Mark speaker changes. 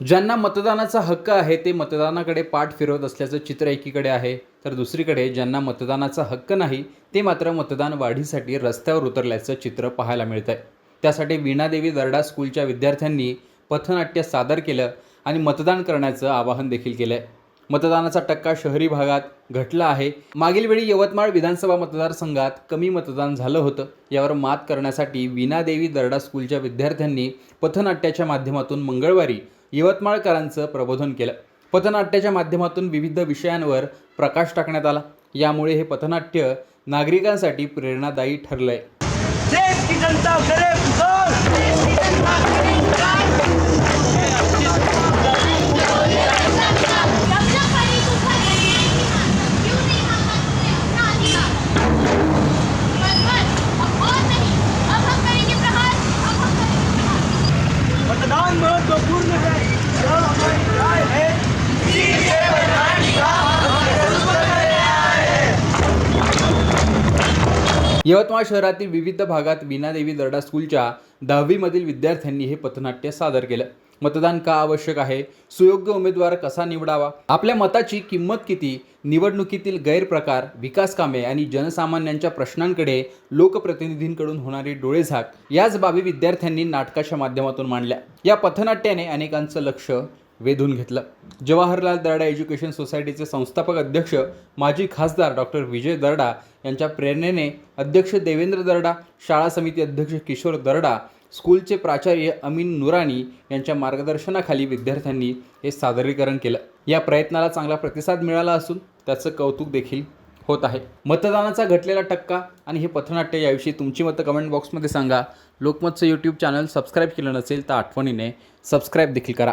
Speaker 1: ज्यांना मतदानाचा हक्क आहे ते मतदानाकडे पाठ फिरवत असल्याचं चित्र एकीकडे आहे. तर दुसरीकडे ज्यांना मतदानाचा हक्क नाही ते मात्र मतदान वाढीसाठी रस्त्यावर उतरल्याचं चित्र पाहायला मिळत आहे त्यासाठी वीणादेवी दर्डा स्कूलच्या विद्यार्थ्यांनी पथनाट्य सादर केलं आणि मतदान करण्याचं आवाहन देखील केलं आहे मतदानाचा टक्का शहरी भागात घटला आहे. मागील वेळी यवतमाळ विधानसभा मतदारसंघात कमी मतदान झालं होतं. यावर मात करण्यासाठी वीणादेवी दर्डा स्कूलच्या विद्यार्थ्यांनी पथनाट्याच्या माध्यमातून मंगळवारी यवतमाळकरांचं प्रबोधन केलं. पथनाट्याच्या माध्यमातून विविध विषयांवर प्रकाश टाकण्यात आला. यामुळे हे पथनाट्य नागरिकांसाठी प्रेरणादायी ठरलंय.
Speaker 2: की
Speaker 1: यवतमाळ शहरातील विविध भागात वीणादेवी दर्डा स्कूलच्या दहावीमधील विद्यार्थ्यांनी हे पथनाट्य सादर केलं. मतदान का आवश्यक आहे? सुयोग्य उमेदवार कसा निवडावा? आपल्या मताची किंमत किती? निवडणुकीतील गैरप्रकार विकास कामे आणि जनसामान्यांच्या प्रश्नांकडे लोकप्रतिनिधींकडून होणारी डोळेझाक याच बाबी विद्यार्थ्यांनी नाटकाच्या माध्यमातून मांडल्या. या पथनाट्याने अनेकांचं लक्ष वेधून घेतलं. जवाहरलाल दर्डा एज्युकेशन सोसायटीचे संस्थापक अध्यक्ष माजी खासदार डॉक्टर विजय दर्डा यांच्या प्रेरणेने अध्यक्ष देवेंद्र दर्डा शाळा समिती अध्यक्ष किशोर दर्डा स्कूलचे प्राचार्य अमीन नुरानी यांच्या मार्गदर्शनाखाली विद्यार्थ्यांनी हे सादरीकरण केलं. या प्रयत्नाला चांगला प्रतिसाद मिळाला असून त्याचं कौतुक देखील होत आहे. मतदानाचा घटलेला टक्का आणि हे पथनाट्य याविषयी तुमची मतं कमेंट बॉक्समध्ये सांगा. लोकमतचं यूट्यूब चॅनल सबस्क्राईब केलं नसेल तर आठवणीने सबस्क्राईब देखील करा.